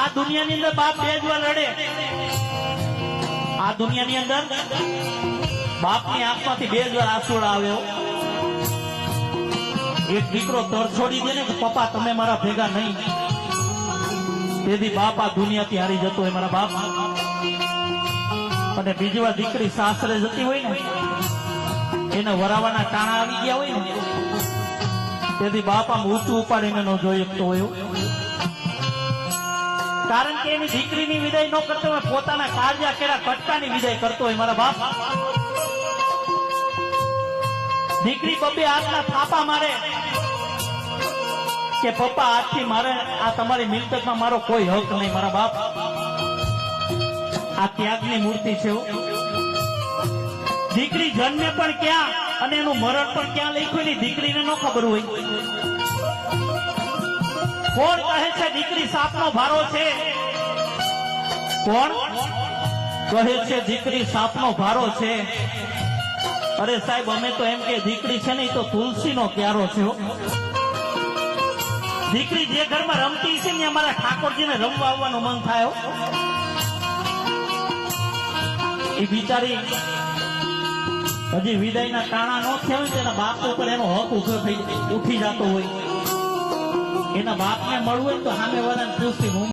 આ દુનિયાની અંદર બાપ બે જ વાર આ દુનિયાની અંદર બાપની આંખમાંથી બે જ વાર આંસુડા આવે એક દીકરો તર છોડી દે ને કે, પપ્પા, તમે મારા ભેગા નહીં. તેથી બાપ આ દુનિયાથી હારી જતો હોય મારા બાપ. અને બીજી વાર દીકરી સાસરે જતી હોય ને, એને વરાવાના ટાણા આવી ગયા હોય ને, તેથી બાપ આમ ઊંચું ઉપાડીને ન જોઈ શકતો હોય. કારણ કે એની દીકરીની વિદાય ન કરતો હોય, પોતાના કાળજા કેળા કટકાની વિદાય કરતો હોય, મારા બાપ. દીકરી બબે હાથના થાપા મારે કે, પપ્પા, આજથી મારે આ તમારી મિલકતમાં મારો કોઈ હક નહીં, મારા બાપ. આ ત્યાગની મૂર્તિ છે દીકરી જન્મે પણ ક્યાં અને એનું મરણ પણ ક્યાં લખ્યું ની દીકરીને ન ખબર હોય. કોણ કહે છે, દીકરી સાપનો ભારો છે કોણ કહે છે, દીકરી સાપનો ભારો છે અરે સાહેબ, અમે તો એમ કે દીકરી છે નહીં તો તો તુલસીનો ક્યારો છે દીકરી જે ઘરમાં રમતી છે ને અમારા ઠાકોરજીને રમવા આવવાનું મન થાય એ બિચારી હજી વિદાયના ટાણા ન થયા તેના બાપ ઉપર એનો હક ઊભો થઈ ઉઠી જતો હોય. એના બાપને મળવું હોય તો સામે વાળાને પૂછતી હું